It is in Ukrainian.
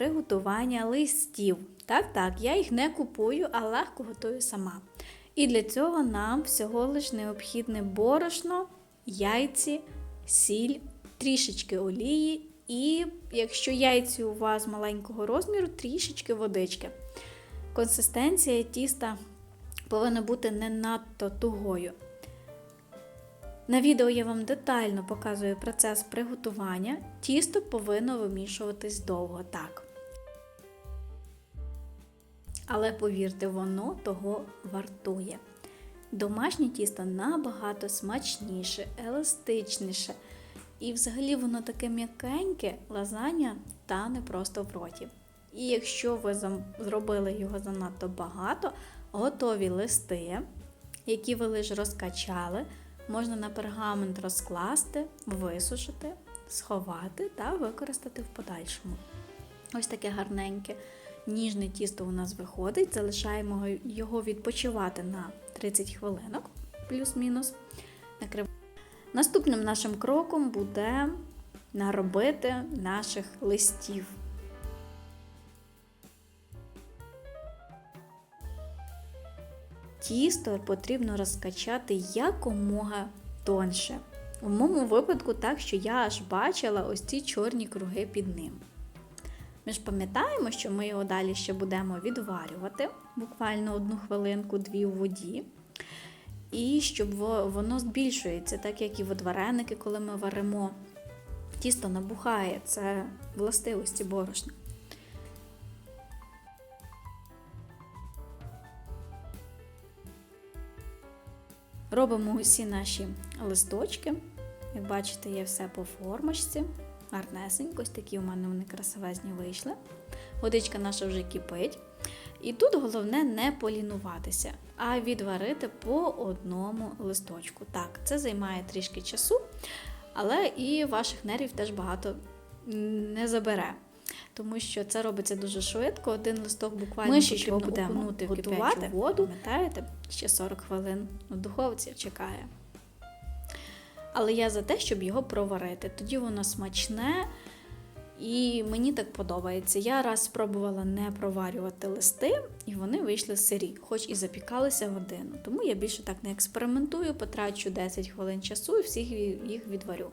приготування листів. Так, так, я їх не купую, а легко готую сама. І для цього нам всього лиш необхідне борошно, яйці, сіль, трішечки олії і, якщо яйці у вас маленького розміру, трішечки водички. Консистенція тіста повинна бути не надто тугою. На відео я вам детально показую процес приготування. Тісто повинно вимішуватись довго так. Але повірте, воно того вартує. Домашнє тісто набагато смачніше, еластичніше. І взагалі воно таке м'якеньке, лазання тане просто в роті. І якщо ви зробили його занадто багато, готові листи, які ви лише розкачали, можна на пергамент розкласти, висушити, сховати та використати в подальшому. Ось таке гарненьке ніжне тісто у нас виходить. Залишаємо його відпочивати на 30 хвилинок, плюс-мінус. Наступним нашим кроком буде наробити наших листів. Тісто потрібно розкачати якомога тонше. У моєму випадку так, що я аж бачила ось ці чорні круги під ним. Ми ж пам'ятаємо, що ми його далі ще будемо відварювати, буквально одну хвилинку-дві у воді. І щоб воно збільшується, так як і от вареники, коли ми варимо. Тісто набухає, це властивості борошна. Робимо усі наші листочки. Як бачите, є все по формочці. Гарнесенько, ось такі у мене вони красивезні вийшли. Водичка наша вже кипить. І тут головне не полінуватися, а відварити по одному листочку. Так, це займає трішки часу, але і ваших нервів теж багато не забере. Тому що це робиться дуже швидко, один листок буквально Ми ще будемо окунути в воду. Пам'ятаєте, ще 40 хвилин у духовці чекає. Але я за те, щоб його проварити. Тоді воно смачне і мені так подобається. Я раз спробувала не проварювати листи, і вони вийшли сирі, хоч і запікалися годину. Тому я більше так не експериментую, потрачу 10 хвилин часу і всіх їх відварю.